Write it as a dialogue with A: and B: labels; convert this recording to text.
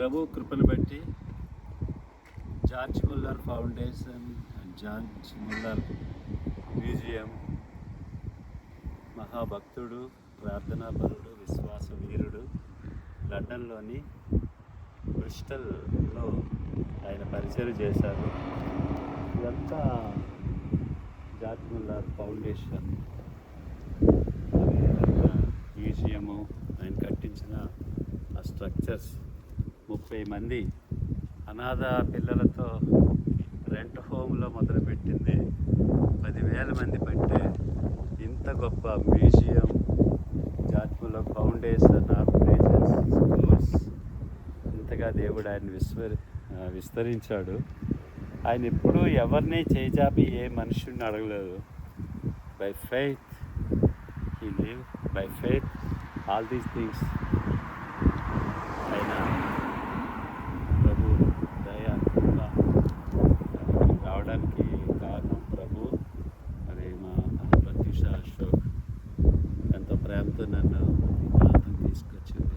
A: ప్రభు కృపను బట్టి George Muller foundation George Muller museum మహాభక్తుడు ప్రార్థనాపరుడు విశ్వాస వీరుడు లండన్లోని బ్రిస్టల్లో ఆయన పరిచయం చేశారు. ఇదంతా జార్జ్ ముల్లర్ ఫౌండేషన్. మ్యూజియము ఆయన కట్టించిన ఆ స్ట్రక్చర్స్ ముప్పై మంది అనాథ పిల్లలతో రెంట్ హోమ్లో మొదలుపెట్టింది. పదివేల మంది పట్టే ఇంత గొప్ప మ్యూజియం జాత్ముల ఫౌండేషన్ ఆర్గనైజర్స్ స్కూల్స్ ఇంతగా దేవుడు ఆయన విస్మరి విస్తరించాడు. ఆయన ఎప్పుడూ ఎవరిని చేజాపి ఏ మనుషుడిని అడగలేదు. By faith he live by faith all these things ఎంతో ప్రేమతో నన్ను ప్రాంతం తీసుకొచ్చారు.